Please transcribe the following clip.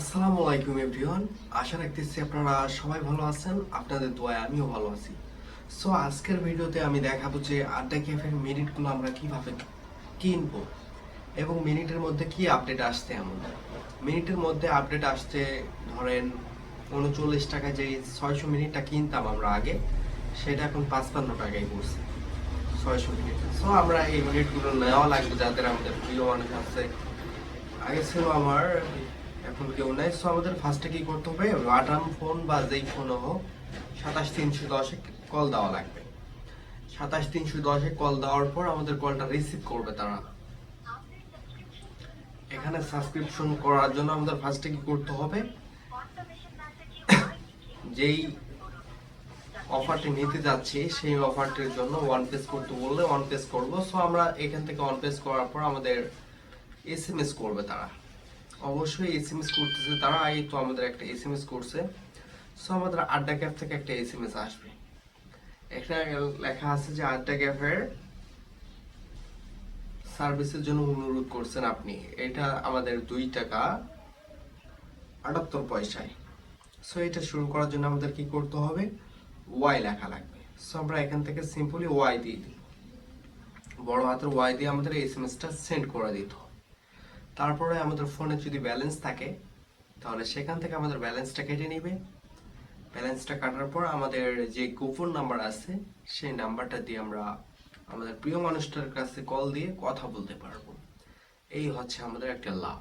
আসসালামু আলাইকুম এভরিওয়ান। আশা রাখতেছি আপনারা সবাই ভালো আছেন, আপনাদের দোয়ায় আমিও ভালো আছি। সো আজকের ভিডিওতে আমি দেখাবো যে আড্ডা ক্যাফের মিনিটগুলো আমরা কীভাবে কিনবো এবং মিনিটের মধ্যে কি আপডেট আসছে এমন। মিনিটের মধ্যে আপডেট আসছে ধরেন উনচল্লিশ টাকা যে ছয়শো মিনিটটা কিনতাম আমরা আগে, সেটা এখন পাঁচপান্ন টাকায় পড়ছে ছয়শো মিনিট। সো আমরা এই মিনিটগুলো নেওয়া লাগবে যাদের আমাদের প্রিয় মানুষ আছে। আগে ছিল আমার এখন কেউ নাই। সো আমাদের ফার্স্টে কি করতে হবে? বাটাম ফোন বা যেই ফোনও হোক, সাতাশ তিনশো দশে কল দেওয়া লাগবে। সাতাশ তিনশো দশে কল দেওয়ার পর আমাদের কলটা রিসিভ করবে তারা। এখানে সাবস্ক্রিপশন করার জন্য আমাদের ফার্স্টে কি করতে হবে? যেই অফারটি নিতে যাচ্ছি, সেই অফারটির জন্য ওয়ান পেজ করতে বললে ওয়ান পেজ করব। সো আমরা এখান থেকে ওয়ান পেজ করার পর আমাদের এস এম এস করবে তারা। অবশ্যই এস এম এস করতেছে। তারা এই তো আমাদের একটা এস এম এস করছে। সো আমাদের আড্ডা ক্যাফ থেকে একটা এস এম এস আসবে। এখানে লেখা আছে যে আড্ডা ক্যাফের সার্ভিসের জন্য অনুরোধ করছেন আপনি। এটা আমাদের দুই টাকা আটাত্তর পয়সায়। সো এটা শুরু করার জন্য আমাদের কি করতে হবে? ওয়াই লেখা লাগবে। সো আমরা এখান থেকে সিম্পলি ওয়াই দিয়ে দিই। বড় হাতের ওয়াই দিয়ে আমাদের এস এম এসটা সেন্ড করে দিতে হবে। তারপরে আমাদের ফোনে যদি ব্যালেন্স থাকে, তাহলে সেখান থেকে আমাদের ব্যালেন্সটা কেটে নেবে। ব্যালেন্সটা কাটার পর আমাদের যে গোপন নাম্বার আছে, সেই নাম্বারটা দিয়ে আমরা আমাদের প্রিয় মানুষটার কাছে কল দিয়ে কথা বলতে পারব। এই হচ্ছে আমাদের একটা লাভ।